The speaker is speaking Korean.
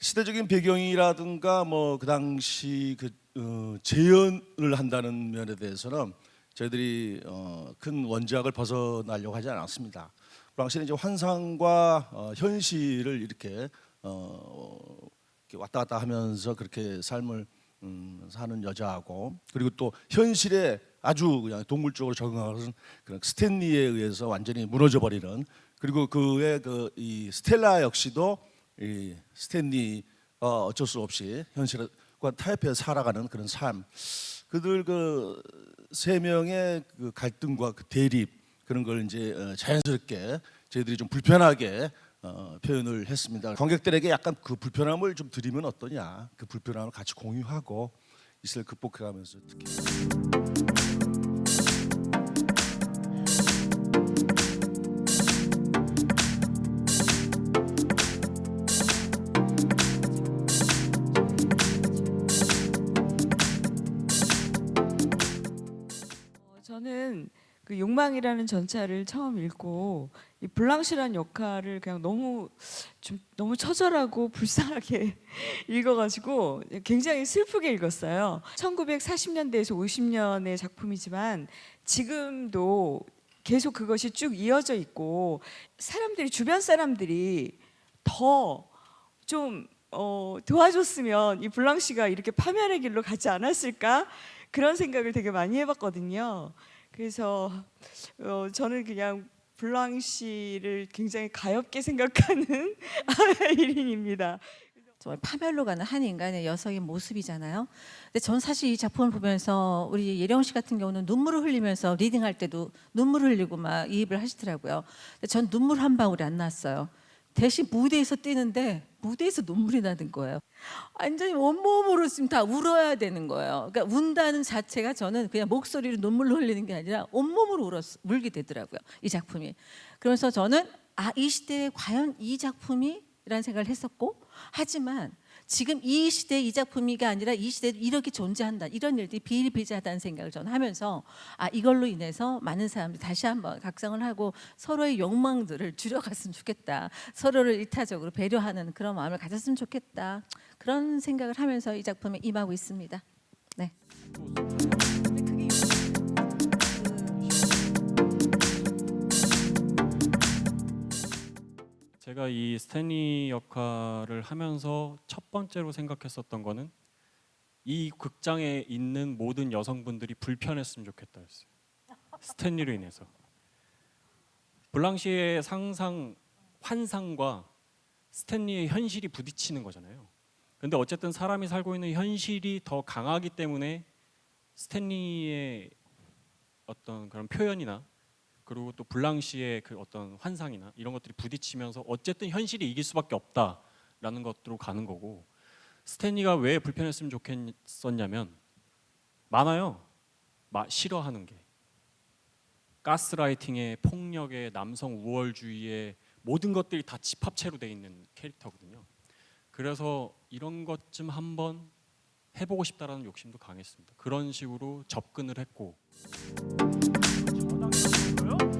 시대적인 배경이라든가 뭐 그 당시 그 어, 재현을 한다는 면에 대해서는 저희들이 어, 큰 원작을 벗어나려고 하지 않았습니다. 불황씨는 이제 환상과 어, 현실을 이렇게 어, 이렇게 왔다 갔다 하면서 그렇게 삶을 음, 사는 여자하고 그리고 또 현실에 아주 그냥 동물적으로 적응하는 그런 스탠리에 의해서 완전히 무너져 버리는 그리고 그의 그 이 스텔라 역시도 이 스탠리가 어쩔 수 없이 현실과 타협해 살아가는 그런 삶 그들 그 세 명의 그 갈등과 그 대립 그런 걸 이제 어, 자연스럽게 저희들이 좀 불편하게 어, 표현을 했습니다. 관객들에게 약간 그 불편함을 좀 드리면 어떠냐? 그 불편함을 같이 공유하고 이슬 극복해가면서 특히 저는 그 욕망이라는 전차를 처음 읽고 이 블랑시란 역할을 그냥 너무 좀 너무 처절하고 불쌍하게 읽어가지고 굉장히 슬프게 읽었어요. 1940년대에서 50년의 작품이지만 지금도 계속 그것이 쭉 이어져 있고 사람들이 주변 사람들이 더좀 어, 도와줬으면 이 블랑시가 이렇게 파멸의 길로 가지 않았을까 그런 생각을 되게 많이 해봤거든요. 그래서 어, 저는 그냥 블랑시를 굉장히 가엽게 생각하는 일인입니다. 정말 파멸로 가는 한 인간의 여성의 모습이잖아요. 근데 전 사실 이 작품을 보면서 우리 예령 씨 같은 경우는 눈물을 흘리면서 리딩할 때도 눈물을 흘리고 막 이입을 하시더라고요. 근데 전 눈물 한 방울이 안 났어요. 대신 무대에서 뛰는데 무대에서 눈물이 나는 거예요. 완전히 온몸으로 지금 다 울어야 되는 거예요. 그러니까 운다는 자체가 저는 그냥 목소리로 눈물로 흘리는 게 아니라 온몸으로 울었, 울게 되더라고요. 이 작품이. 그러면서 저는 아, 이 시대에 과연 이 작품이? 라는 생각을 했었고 하지만 지금 이 시대 이 작품이가 아니라 이 시대에 이렇게 존재한다 이런 일들이 비일비재하다는 생각을 저는 하면서 아 이걸로 인해서 많은 사람들이 다시 한번 각성을 하고 서로의 욕망들을 줄여갔으면 좋겠다 서로를 일타적으로 배려하는 그런 마음을 가졌으면 좋겠다 그런 생각을 하면서 이 작품에 임하고 있습니다. 네. 제가 이 스탠리 역할을 하면서 첫 번째로 생각했었던 거는 이 극장에 있는 모든 여성분들이 불편했으면 좋겠다였어요. 스탠리로 인해서 블랑시의 상상 환상과 스탠리의 현실이 부딪히는 거잖아요. 근데 어쨌든 사람이 살고 있는 현실이 더 강하기 때문에 스탠리의 어떤 그런 표현이나 그리고 또 블랑시의 그 어떤 환상이나 이런 것들이 부딪히면서 어쨌든 현실이 이길 수밖에 없다라는 것으로 가는 거고 스탠리가 왜 불편했으면 좋겠었냐면 많아요. 마, 싫어하는 게 가스라이팅의 폭력의 남성 우월주의의 모든 것들이 다 집합체로 돼 있는 캐릭터거든요. 그래서 이런 것좀 한번 해보고 싶다라는 욕심도 강했습니다. 그런 식으로 접근을 했고 뭐야?